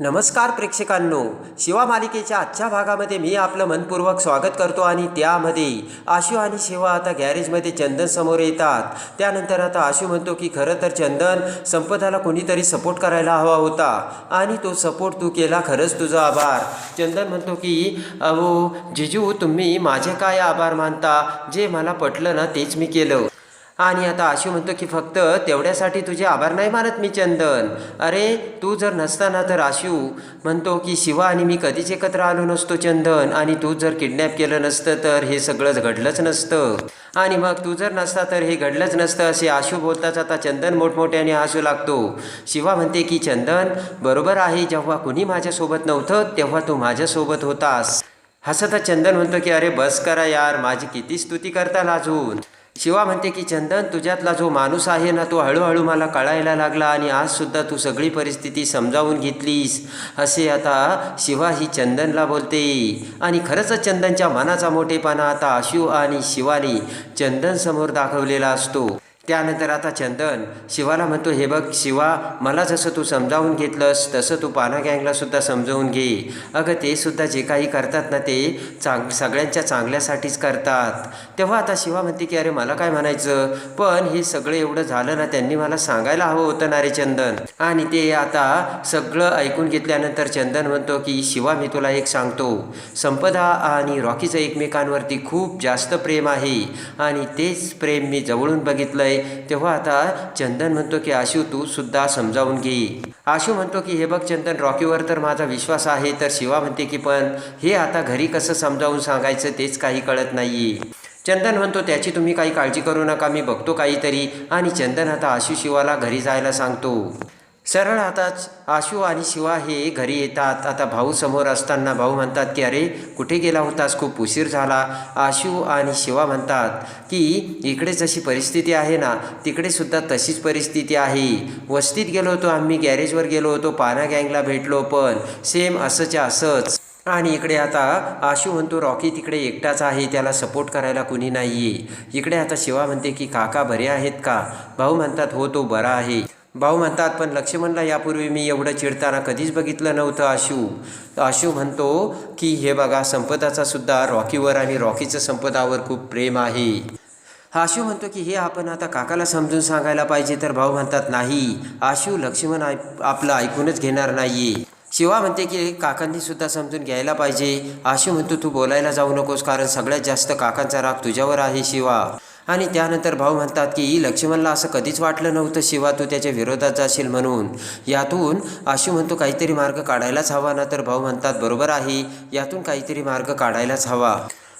नमस्कार प्रेक्षकांनो शिवा मालिकेच्या आजच्या भागामध्ये मी आपलं मनपूर्वक स्वागत करतो आणि त्यामध्ये आशू आणि शिवा आता गॅरेजमध्ये चंदन समोर येतात. त्यानंतर आता आशू म्हणतो की खरं तर चंदन संपदाला कोणीतरी सपोर्ट करायला हवा होता आणि तो सपोर्ट तू केला खरंच तुझा आभार. चंदन म्हणतो की अहो जिजू तुम्ही माझे काय आभार मानता? जे मला पटलं ना तेच मी केलं. आणि आता आशू म्हणतो की फक्त तेवढ्यासाठी तुझे आभार नाही मानत मी चंदन. अरे तू जर नसताना तर आशू म्हणतो की शिवा आणि मी कधीच एकत्र आलो नसतो चंदन आणि तू जर किडनॅप केलं नसतं तर हे सगळंच घडलंच नसतं. आणि मग तू जर नसता तर हे घडलंच नसतं असे आशू बोलताच आता चंदन मोठमोठ्याने हसू लागतो. शिवा म्हणते की चंदन बरोबर आहे जेव्हा कुणी माझ्यासोबत नव्हतं तेव्हा तू माझ्यासोबत होतास. हसता चंदन म्हणतो की अरे बस करा यार माझी किती स्तुती करताल अजून. शिवा म्हणते की चंदन तुझ्यातला जो माणूस आहे ना तो हळूहळू मला कळायला लागला आणि आजसुद्धा तू सगळी परिस्थिती समजावून घेतलीस. असे आता शिवा ही चंदनला बोलते. आणि खरंच चंदनच्या मनाचा मोठेपणा आता आशू आणि शिवानी चंदनसमोर दाखवलेला असतो. त्यानंतर आता चंदन शिवाला म्हणतो हे बघ शिवा मला जसं तू समजावून घेतलंस तसं तू पाना गँगला सुद्धा समजावून घे. अगं ते सुद्धा जे काही करतात ना ते चांग सगळ्यांच्या चांगल्यासाठीच करतात. तेव्हा आता शिवा म्हणते की अरे मला काय म्हणायचं? पण हे सगळं एवढं झालं ना त्यांनी मला सांगायला हवं होतं ना रे चंदन. आणि ते आता सगळं ऐकून घेतल्यानंतर चंदन म्हणतो की शिवा मी तुला एक सांगतो. संपदा आणि रॉकीचं एकमेकांवरती खूप जास्त प्रेम आहे. आणि तेच प्रेम मी जवळून आहे तेव्हा आता चंदन म्हणतो की आशू तू सुद्धा समजावून घे. आशू म्हणतो की हे बघ चंदन रॉकीवर तर माझा विश्वास आहे. तर शिवा म्हणते की पण हे आता घरी कसं समजावून सांगायचं तेच काही कळत नाही चंदन म्हणतो त्याची तुम्ही काही काळजी करू नका मी बघतो काहीतरी. आणि चंदन आता आशू शिवाला घरी जायला सांगतो. सरळ आताच आशू आणि शिवा हे घरी येतात. आता भाऊ समोर असताना भाऊ म्हणतात की अरे कुठे गेला होतास? खूप उशीर झाला. आशू आणि शिवा म्हणतात की इकडे जशी परिस्थिती आहे ना तिकडे सुद्धा तशीच परिस्थिती आहे. वस्तीत गेलो होतो आम्ही गॅरेजवर गेलो होतो पाना गँगला भेटलो पण सेम असंच्या असंच. आणि इकडे आता आशू म्हणतो रॉकी तिकडे एकटाच आहे त्याला सपोर्ट करायला कुणी नाही आहे इकडे आता शिवा म्हणते की काका बरे आहेत का? भाऊ म्हणतात हो तो बरा आहे. भाऊ म्हणतात पण लक्ष्मणला यापूर्वी मी एवढं चिडताना कधीच बघितलं नव्हतं आशू. आशू म्हणतो की हे बघा संपदाचा सुद्धा रॉकीवर आणि रॉकीचं संपदावर खूप प्रेम आहे. आशू म्हणतो की हे आपण आता काकाला समजून सांगायला पाहिजे. तर भाऊ म्हणतात नाही आशू लक्ष्मण आपलं ऐकूनच घेणार नाही शिवा म्हणते की काकांनी सुद्धा समजून घ्यायला पाहिजे. आशू म्हणतो तू बोलायला जाऊ नकोस कारण सगळ्यात जास्त काकांचा राग तुझ्यावर आहे शिवा. आणि त्यानंतर भाऊ म्हणतात की लक्ष्मणला असं कधीच वाटलं नव्हतं शिवा तू त्याच्या विरोधात जाशील म्हणून. यातून आशू म्हणतो काहीतरी मार्ग काढायलाच हवा. ना तर भाऊ म्हणतात बरोबर आहे यातून काहीतरी मार्ग काढायलाच हवा.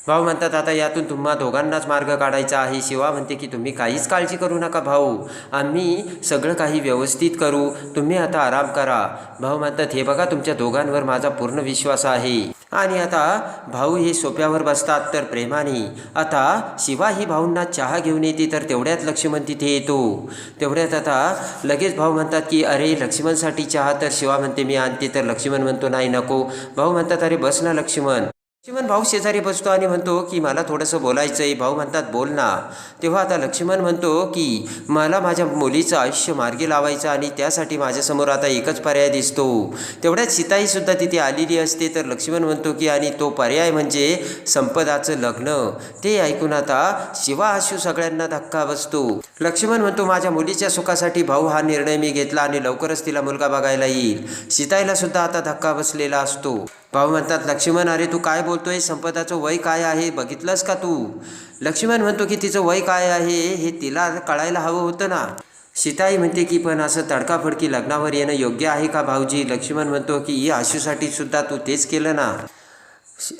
भाऊ म्हणतात आता यातून तुम्हा दोघांनाच मार्ग काढायचा आहे. शिवा म्हणते की तुम्ही काहीच काळजी करू नका भाऊ. आम्ही सगळं काही व्यवस्थित करू. तुम्ही आता आराम करा. भाऊ म्हणतात हे बघा तुमच्या दोघांवर माझा पूर्ण विश्वास आहे. आणि आता भाऊ हे सोप्यावर बसतात तर प्रेमाने. आता शिवा ही भाऊंना चहा घेऊन येते तर तेवढ्यात लक्ष्मण तिथे येतो. तेवढ्यात आता लगेच भाऊ म्हणतात की अरे लक्ष्मणसाठी चहा. तर शिवा म्हणते मी आणते. तर लक्ष्मण म्हणतो नाही नको. भाऊ म्हणतात अरे बस ना लक्ष्मण. लक्ष्मण भाऊ शेजारी बसतो आणि म्हणतो की मला थोडंसं बोलायचं आहे भाऊ म्हणतात बोल ना. तेव्हा आता लक्ष्मण म्हणतो की मला माझ्या मुलीचं आयुष्य मार्गी लावायचं आणि त्यासाठी माझ्यासमोर आता एकच पर्याय दिसतो. तेवढ्यात सीताईसुद्धा तिथे आलेली असते. तर लक्ष्मण म्हणतो की आणि तो पर्याय म्हणजे संपदाचं लग्न. ते ऐकून आता शिवा आशू सगळ्यांना धक्का बसतो. लक्ष्मण म्हणतो माझ्या मुलीच्या सुखासाठी भाऊ हा निर्णय मी घेतला आणि लवकरच तिला मुलगा बघायला येईल. सीताईला सुद्धा आता धक्का बसलेला असतो. भाऊ म्हणतात लक्ष्मण अरे तू काय बोलतोय? संपदाचं वय काय आहे? बघितलंस का तू? लक्ष्मण म्हणतो की तिचं वय काय आहे हे तिला कळायला हवं होतं ना. सीताई म्हणते की पण असं तडकाफडकी लग्नावर येणं योग्य आहे का भाऊजी? लक्ष्मण म्हणतो की आशूसाठी सुद्धा तू तेच केलं ना.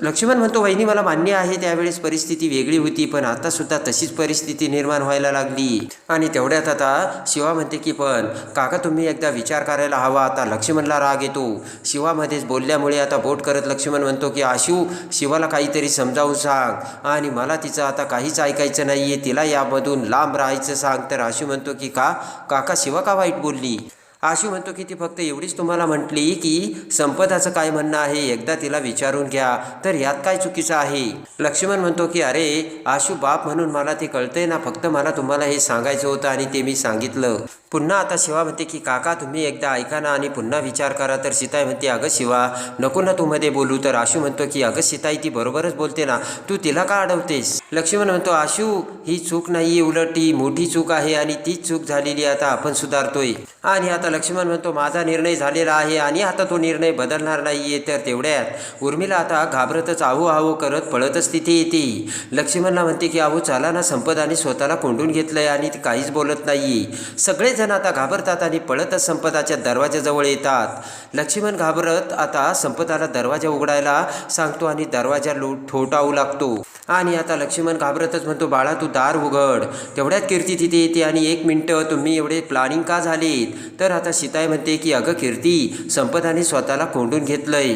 लक्ष्मण म्हणतो वहिनी मला मान्य आहे त्यावेळेस परिस्थिती वेगळी होती पण आता सुद्धा तशीच परिस्थिती निर्माण व्हायला लागली. आणि तेवढ्यात आता शिवा म्हणते की पण काका तुम्ही एकदा विचार करायला हवा आता लक्ष्मणला राग येतो. शिवामध्येच बोलल्यामुळे आता बोट करत लक्ष्मण म्हणतो की आशू शिवाला काहीतरी समजावून सांग. आणि मला तिचं आता काहीच ऐकायचं नाही आहे तिला यामधून लांब राहायचं सांग. तर आशू म्हणतो की का काका शिवा का वाईट बोलली? अशी म्हणतो की ती फक्त एवढीच तुम्हाला म्हटली की संपदाचं काय म्हणणं आहे एकदा तिला विचारून घ्या. तर यात काय चुकीचं आहे? लक्ष्मण म्हणतो की अरे आशू बाप म्हणून मला ते कळतंय ना फक्त मला तुम्हाला हे सांगायचं होतं आणि ते मी सांगितलं. पुन्हा आता शिवा म्हणते की काका तुम्ही एकदा ऐका ना आणि पुन्हा विचार करा. तर सीताई म्हणते अगं शिवा नको ना तू मध्ये बोलू. तर आशू म्हणतो की अगं सीताई ती बरोबरच बोलते ना तू तिला का अडवतेस? लक्ष्मण म्हणतो आशू ही चूक नाही उलट ही मोठी चूक आहे आणि तीच चूक झालेली आता आपण सुधारतोय. आणि आता लक्ष्मण म्हणतो माझा निर्णय झालेला आहे आणि आता तो निर्णय बदलणार नाहीये. तर तेवढ्यात उर्मिला आता घाबरतच आहो आहो करत पळतच तिथे येते. लक्ष्मणला म्हणते की आहो चला ना संपदाने स्वतःला कोंडून घेतलंय आणि ती काहीच बोलत नाही सगळेजण आता घाबरतात आणि पळतच संपदाच्या दरवाजाजवळ येतात. लक्ष्मण घाबरत आता संपदाला दरवाजा उघडायला सांगतो आणि दरवाजा लो ठोठावू लागतो. आणि आता लक्ष्मण घाबरतच म्हणतो बाळा तू दार उघड. तेवढ्यात कीर्ती तिथे येते आणि एक मिनटं तुम्ही एवढे प्लॅनिंग का झालीत? तर आता सीताई म्हणते की अगं कीर्ती संपदाने स्वतःला कोंडून घेतलंय.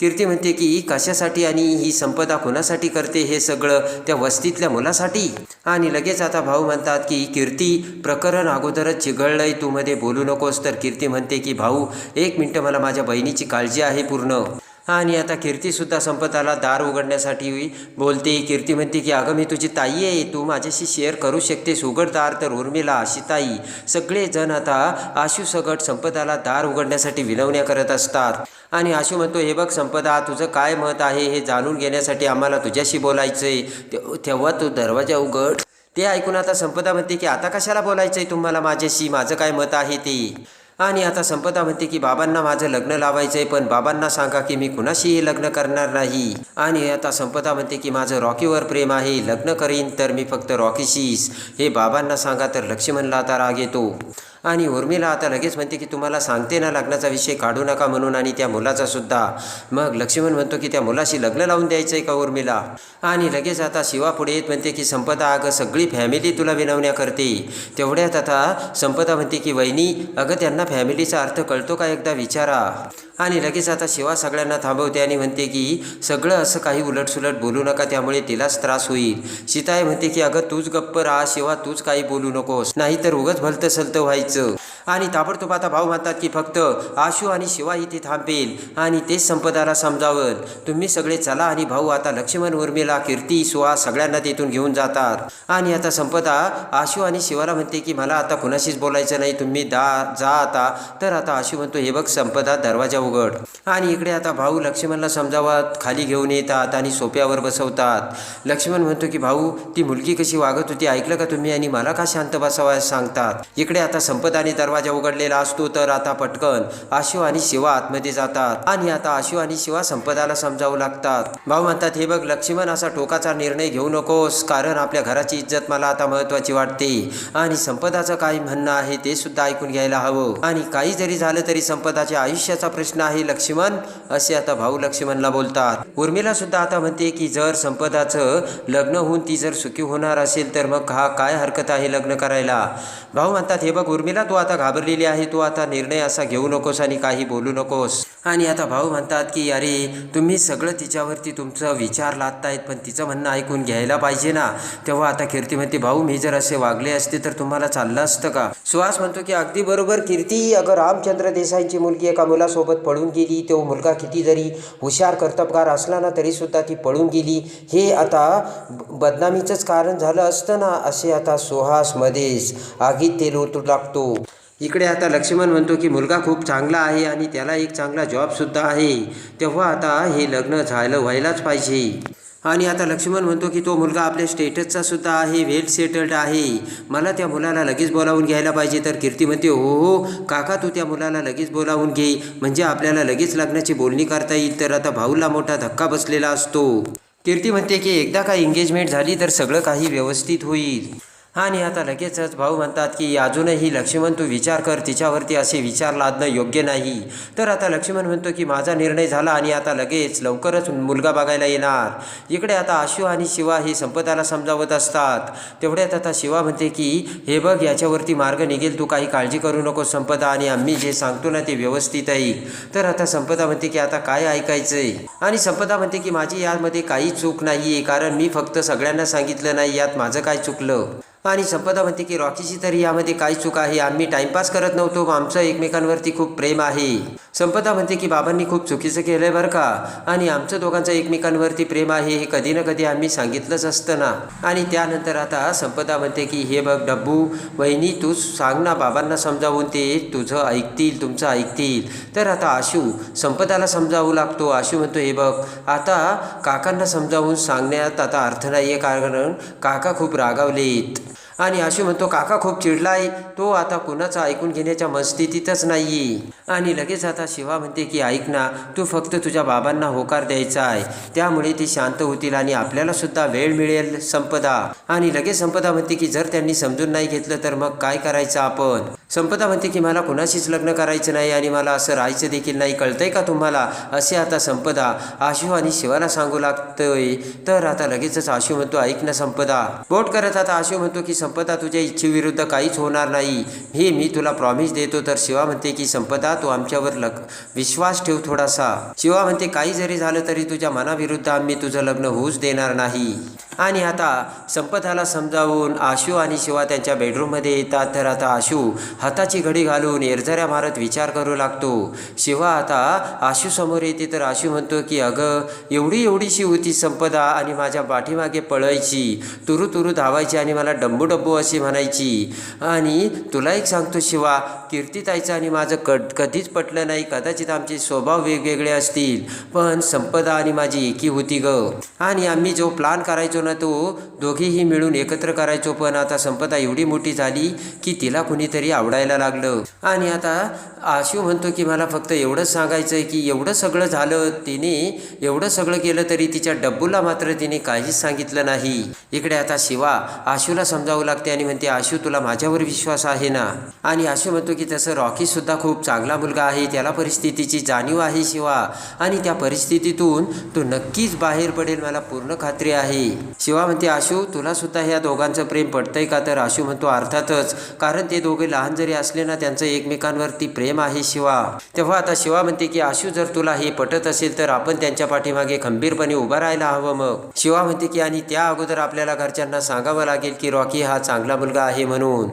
कीर्ती म्हणते की ही कशासाठी आणि ही संपदा कोणासाठी करते हे सगळं? त्या वस्तीतल्या मुलासाठी? आणि लगेच आता भाऊ म्हणतात की कीर्ती प्रकरण अगोदरच चिघळलंय तू मध्ये बोलू नकोस. तर कीर्ती म्हणते की भाऊ एक मिनटं मला माझ्या बहिणीची काळजी आहे पूर्ण. आणि आता कीर्तीसुद्धा संपताला दार उघडण्यासाठी बोलते. कीर्ती म्हणते की अगं मी तुझी ताई आहे. तू माझ्याशी शेअर करू शकतेस. उघड दार तर उर्मिला अशी ताई सगळेजण आता आशू सगट संपदाला दार उघडण्यासाठी विनवण्या करत असतात. आणि आशू म्हणतो हे बघ संपदा तुझं काय मत आहे हे जाणून घेण्यासाठी आम्हाला तुझ्याशी बोलायचंय. आहे तेव्हा तू दरवाजा उघड. ते ऐकून आता संपदा म्हणते की आता कशाला बोलायचंय तुम्हाला माझ्याशी? माझं काय मत आहे ते? आणि आता संपदा म्हणते की बाबांना माझं लग्न लावायचंय पण बाबांना सांगा की मी कुणाशीही लग्न करणार नाही. आणि आता संपदा म्हणते की माझं रॉकीवर प्रेम आहे लग्न करीन तर मी फक्त रॉकीशीच. हे बाबांना सांगा तर लक्ष्मणला आता राग येतो. आणि उर्मिला आता लगेच म्हणते की तुम्हाला सांगते ना लग्नाचा विषय काढू नका म्हणून आणि त्या मुलाचा सुद्धा. मग लक्ष्मण म्हणतो की त्या मुलाशी लग्न लावून द्यायचं आहे का उर्मिला? आणि लगेच आता शिवा पुढे येत म्हणते की संपदा अगं सगळी फॅमिली तुला विनवण्या करते. तेवढ्यात आता संपदा म्हणते की वहिनी अगं त्यांना फॅमिलीचा अर्थ कळतो का एकदा विचारा. आणि लगेच आता शिवा सगळ्यांना थांबवते आणि म्हणते की सगळं असं काही उलटसुलट बोलू नका त्यामुळे तिलाच त्रास होईल. सीताई म्हणते की अगं तूच गप्प राहा शिवा तूच काही बोलू नकोस नाहीतर उगच भलतं सलतं व्हायचं. आणि ताबडतोब आता भाऊ म्हणतात की फक्त आशू आणि शिवा इथे थांबेल आणि तेच संपदाला समजावं तुम्ही सगळे चला आणि भाऊ आता लक्ष्मण उर्मिला कीर्ती सुहा सगळ्यांना तिथून घेऊन जातात. आणि आता संपदा आशू आणि शिवाला म्हणते की मला आता कुणाशीच बोलायचं नाही तुम्ही दा जा आता. तर आता आशू म्हणतो हे बघ संपदा दरवाजा उघड. आणि इकडे आता भाऊ लक्ष्मणला समजावत खाली घेऊन येतात आणि सोप्यावर बसवतात. लक्ष्मण म्हणतो की भाऊ ती मुलगी कशी वागत होती ऐकलं का तुम्ही? आणि मला का शांत बसावयास सांगतात? इकडे आता संपदाने दरवाजा उघडलेला असतो तर आता पटकन आशू आणि शिवा आतमध्ये जातात. आणि आता आशू आणि शिवा संपदाला समजावू लागतात. भाऊ म्हणतात हे बघ लक्ष्मण असा टोकाचा निर्णय घेऊ नकोस कारण आपल्या घराची इज्जत मला आता महत्वाची वाटते. आणि संपदाचं काय म्हणणं आहे ते सुद्धा ऐकून घ्यायला हवं. आणि काही जरी झालं तरी संपदाच्या आयुष्याचा प्रश्न नाही लक्ष्मण? असे आता भाऊ लक्ष्मणला बोलतात. उर्मिला सुद्धा आता म्हणते की जर संपदाचं लग्न होऊन ती जर सुखी होणार असेल तर मग हा काय हरकत आहे लग्न करायला? भाऊ म्हणतात हे बघ उर्मिला तू आता घाबरलेली आहे. तू आता निर्णय असा घेऊ नकोस आणि काही बोलू नकोस. आणि आता भाऊ म्हणतात की अरे तुम्ही सगळं तिच्यावरती तुमचं विचार लादतायत पण तिचं म्हणणं ऐकून घ्यायला पाहिजे ना. तेव्हा आता कीर्ती म्हणते भाऊ मी जर असे वागले असते तर तुम्हाला चाललं असतं का? सुहास म्हणतो की अगदी बरोबर कीर्ती. अगं रामचंद्र देसाईंची मुलगी एका मुलासोबत पळून गेली तो मुलगा किती जरी हुशार कर्तबगार असला ना तरी सुद्धा ती पळून गेली. हे आता ब- बदनामीचंच कारण झालं असतं ना असे आता सुहासमध्येच आगीत तेल ओतू लागतो. इकडे आता लक्ष्मण म्हणतो की मुलगा खूप चांगला आहे आणि त्याला एक चांगला जॉबसुद्धा आहे. तेव्हा आता हे लग्न झालं व्हायलाच पाहिजे. आणि आता लक्ष्मण म्हणतो की तो मुलगा आपल्या स्टेटसचा सुद्धा आहे वेल सेटल्ड आहे. मला त्या मुलाला लगेच बोलावून घ्यायला पाहिजे. तर कीर्ती म्हणते हो हो काका तू त्या मुलाला लगेच बोलावून घे. म्हणजे आपल्याला लगेच लग्नाची बोलणी करता येईल. तर आता भाऊला मोठा धक्का बसलेला असतो. कीर्ती म्हणते की एकदा का एंगेजमेंट झाली तर सगळं काही व्यवस्थित होईल. आणि आता लगेचच भाऊ म्हणतात की अजूनही लक्ष्मण तू विचार कर तिच्यावरती असे विचार लादणं योग्य नाही. तर आता लक्ष्मण म्हणतो की माझा निर्णय झाला आणि आता लगेच लवकरच मुलगा बघायला येणार. इकडे आता आशू आणि शिवा हे संपदाला समजावत असतात. तेवढ्यात आता शिवा म्हणते की हे बघ याच्यावरती मार्ग निघेल तू काही काळजी करू नको संपदा आणि आम्ही जे सांगतो ना ते व्यवस्थित आहे. तर आता संपदा म्हणते की आता काय ऐकायचंय? आणि संपदा म्हणते की माझी यामध्ये काही चूक नाही आहे कारण मी फक्त सगळ्यांना सांगितलं नाही यात माझं काय चुकलं? आणि संपदा म्हणते की रॉकीची तरी यामध्ये काही चूक आहे. आम्ही टाइमपास करत नव्हतो. आमचं एकमेकांवरती खूप प्रेम आहे. संपदा म्हणते की बाबांनी खूप चुकीचं केलंय बरं का. आणि आमचं दोघांचं एकमेकांवरती प्रेम आहे हे कधी ना कधी आम्ही सांगितलंच असतं ना. आणि त्यानंतर आता संपदा म्हणते की हे बघ डब्बू वहिनी तू सांग ना बाबांना समजावून ते तुझं ऐकतील तुमचं ऐकतील. तर आता आशू संपदाला समजावू लागतो. आशू म्हणतो हे बघ आता काकांना समजावून सांगण्यात आता अर्थ नाही आहे कारण काका खूप रागावलेत. आणि आशू म्हणतो काका खूप चिडलाय. तो आता कुणाचा ऐकून घेण्याच्या मनस्थितीतच नाही आणि लगेच आता शिवा म्हणते की ऐक ना तू फक्त तुझ्या बाबांना होकार द्यायचा आहे. त्यामुळे ते शांत होतील आणि आपल्याला सुद्धा वेळ मिळेल संपदा. आणि लगेच संपदा म्हणते की जर त्यांनी समजून नाही घेतलं तर मग काय करायचं आपण? संपदा म्हणते की मला कुणाशीच लग्न करायचं नाही आणि मला असं राहायचं देखील नाही. कळतंय का तुम्हाला? असे आता संपदा आशू आणि शिवाला सांगू लागतोय. तर आता लगेचच आशू म्हणतो ऐक ना संपदा. बोट करत आता आशू म्हणतो की संपदा तुझ्या इच्छेविरुद्ध काहीच होणार नाही. हे मी तुला प्रॉमिस देतो. तर शिवा म्हणते की संपदा तू आमच्यावर लग विश्वास ठेव थोडासा. शिवा म्हणते काही जरी झालं तरी तुझ्या मनाविरुद्ध आम्ही तुझं लग्न होऊच देणार नाही. आणि आता संपदाला समजावून आशू आणि शिवा त्यांच्या बेडरूममध्ये येतात. तर आता आशू हाताची घडी घालून एरझऱ्या मारत विचार करू लागतो. शिवा आता आशू समोर येते. तर आशू म्हणतो की अगं एवढी एवढीशी होती संपदा आणि माझ्या पाठीमागे पळायची. तुरु तुरु धावायची आणि मला डंबू डब्बू अशी म्हणायची. आणि तुला एक सांगतो शिवा कीर्तीताईचं आणि माझं कट कधीच पटलं नाही. कदाचित आमचे स्वभाव वेगवेगळे असतील. पण संपदा आणि माझी एकी होती ग. आणि आम्ही जो प्लान करायचो ना तो. दोघेही मिळून एकत्र करायचो पण आता संपदा एवढी मोठी झाली की तिला कुणीतरी आवडायला लागलं. आणि आता आशू म्हणतो की मला फक्त एवढंच सांगायचं आहे की एवढं सगळं झालं तिने एवढं सगळं केलं तरी तिच्या डब्बूला मात्र तिने काहीच सांगितलं नाही. इकडे आता शिवा आशूला समजावू लागते आणि म्हणते आशू तुला माझ्यावर विश्वास आहे ना? आणि आशू म्हणतो की तसं रॉकी सुद्धा खूप चांगला मुलगा आहे त्याला परिस्थितीची जाणीव आहे शिवा. आणि त्या परिस्थितीतून तो नक्कीच बाहेर पडेल मला पूर्ण खात्री आहे. शिवा म्हणते आशू तुला सुद्धा ह्या दोघांचं प्रेम पडतंय का? तर आशू म्हणतो अर्थातच. कारण ते दोघे लहान जरी असले ना त्यांचं एकमेकांवरती प्रेम आहे शिवा. तेव्हा आता शिवा म्हणते की आशू जर तुला हे पटत असेल तर आपण त्यांच्या पाठीमागे खंबीरपणे उभं राहायला हवं मग. शिवा म्हणते की आणि त्या अगोदर आपल्याला घरच्यांना सांगावं लागेल की रॉकी हा चांगला मुलगा आहे म्हणून.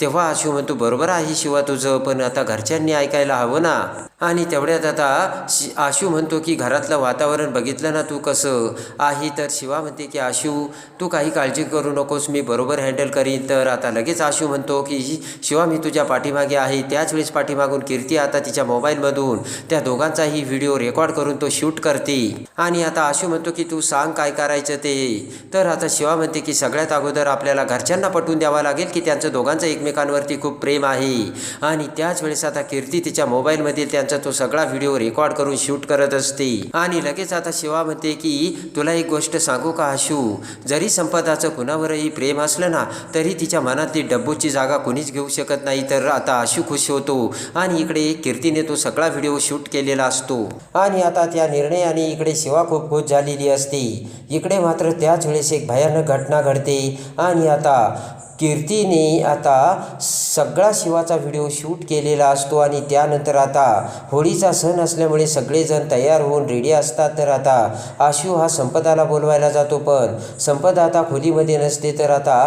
तेव्हा आशू म्हणतो बरोबर आहे शिवा तुझं पण आता घरच्यांनी ऐकायला हवं ना? आणि तेवढ्यात आता शि आशू म्हणतो की घरातलं वातावरण बघितलं ना तू कसं? आहे तर शिवा म्हणते की आशू तू काही काळजी करू नकोस मी बरोबर हँडल करीन. तर आता लगेच आशू म्हणतो की शिवा मी तुझ्या पाठीमागे आहे. त्याच वेळेस पाठीमागून कीर्ती आता तिच्या मोबाईलमधून त्या दोघांचाही व्हिडिओ रेकॉर्ड करून तो शूट करते. आणि आता आशू म्हणतो की तू सांग काय करायचं ते? तर आता शिवा म्हणते की सगळ्यात अगोदर आपल्याला घरच्यांना पटवून द्यावा लागेल की त्यांचं दोघांचं एकमेकांवरती खूप प्रेम आहे. आणि त्याच वेळेस आता कीर्ती तिच्या मोबाईलमधील त्याचा तो सगळा व्हिडिओ रेकॉर्ड करून शूट करत असते. आणि लगेच आता शिवा म्हणते की तुला एक गोष्ट सांगू का आशू? जरी संपदाचं कुणावरही प्रेम असलं ना तरी तिच्या मनातली डब्बूची जागा कुणीच घेऊ शकत नाही. तर आता आशू खुश होतो. आणि इकडे कीर्तीने तो सगळा व्हिडिओ शूट केलेला असतो. आणि आता त्या निर्णयाने इकडे शिवा खूप खुश झालेली असते. इकडे मात्र त्याच वेळेस एक भयानक घटना घडते. आणि आता कीर्तीने आता सगळा शिवाचा व्हिडिओ शूट केलेला असतो आणि त्यानंतर आता होळीचा सण असल्यामुळे सगळेजण तयार होऊन रेडी असतात. तर आता आशू हा संपदाला बोलवायला जातो पण संपदा आता खोलीमध्ये नसते. तर आता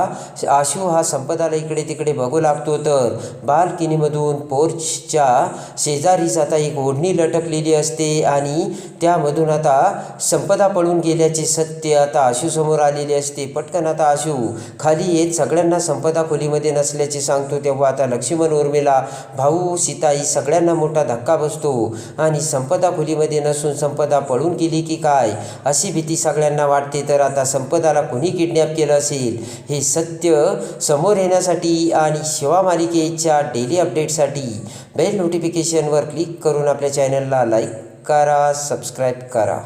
आशू हा संपदाला इकडे तिकडे बघू लागतो. तर बालकिनीमधून पोर्चच्या शेजारीच आता एक ओढणी लटकलेली असते आणि त्यामधून आता संपदा पळून गेल्याचे सत्य आता आशूसमोर आलेले असते. पटकन आता आशू खाली येत सगळ्यांना संपदा खोलीमध्ये नसल्याचे सांगतो तेव्हा आता लक्ष्मण उर्मिला भाऊ सीताई सगळ्यांना मोठा धक्का बसतो. आणि संपदा खोलीमध्ये नसून संपदा पळून गेली की काय? अशी भीती सगळ्यांना वाटते. तर आता संपदाला कुणी किडनॅप केलं असेल? हे सत्य समोर येण्यासाठी आणि शिवा मालिकेच्या डेली अपडेटसाठी बेल नोटिफिकेशनवर क्लिक करून आपल्या चॅनलला लाईक करा सबस्क्राईब करा.